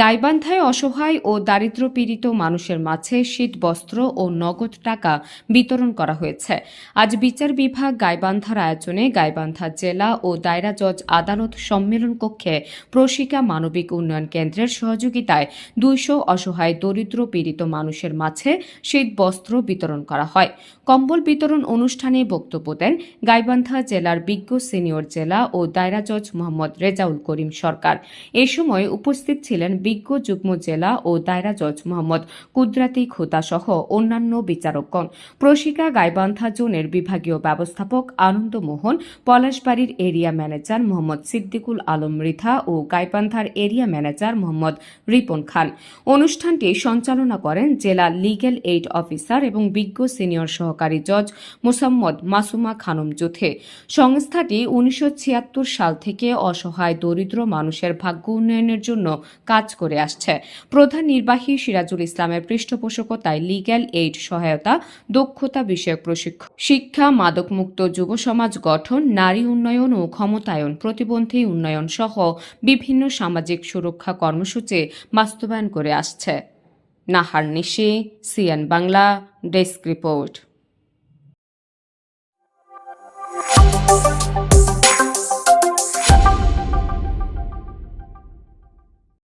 গাইবান্ধায় অসহায় ও দারিদ্র্যপীড়িত মানুষের মাঝে শীত, বস্ত্র ও নগদ টাকা বিতরণ করা হয়েছে। আজ বিচার বিভাগ গাইবান্ধার আয়োজনে গাইবান্ধা জেলা ও দায়রা জজ আদালত সম্মেলন কক্ষে প্রশিকা মানবিক উন্নয়ন কেন্দ্রের সহযোগিতায় দুইশো অসহায়, দরিদ্র পীড়িত মানুষের মাঝে শীত, বস্ত্র বিতরণ করা হয়। কম্বল বিতরণ অনুষ্ঠানে বক্তব্য দেন গাইবান্ধা জেলার বিজ্ঞ সিনিয়র জেলা ও দায়রা জজ মোহাম্মদ রেজাউল করিম সরকার। এ সময় উপস্থিত ছিলেন বিজ্ঞ যুগ্ম জেলা ও দায়রা জজ মোহাম্মদ কুদরাতি খোতা সহ অন্যান্য বিচারকগণ। প্রশিকা গাইবান্ধা জোনের বিভাগীয় ব্যবস্থাপক আনন্দ মোহন, পলাশবাড়ির এরিয়া ম্যানেজার মোহাম্মদ সিদ্দিকুল আলম মৃধা ও গাইবান্ধার এরিয়া ম্যানেজার মোহাম্মদ রিপন খান। অনুষ্ঠানটি সঞ্চালনা করেন জেলা লিগ্যাল এইড অফিসার এবং বিজ্ঞ সিনিয়র সহকারী জজ মোসাম্মদ মাসুমা খানম জোথে সংস্থাটি উনিশশো ছিয়াত্তর সাল থেকে অসহায়, দরিদ্র মানুষের ভাগ্য উন্নয়নের জন্য কাজ করে আসছে। প্রধান নির্বাহী সিরাজুল ইসলামের পৃষ্ঠপোষকতায় লিগ্যাল এইড সহায়তা, দক্ষতা বিষয়ক প্রশিক্ষণ, শিক্ষা, মাদকমুক্ত যুব সমাজ গঠন, নারী উন্নয়ন ও ক্ষমতায়ন প্রতিবন্ধী উন্নয়ন সহ বিভিন্ন সামাজিক সুরক্ষা কর্মসূচি বাস্তবায়ন করে আসছে। Nahar Nishi, CN Bangla, desk report.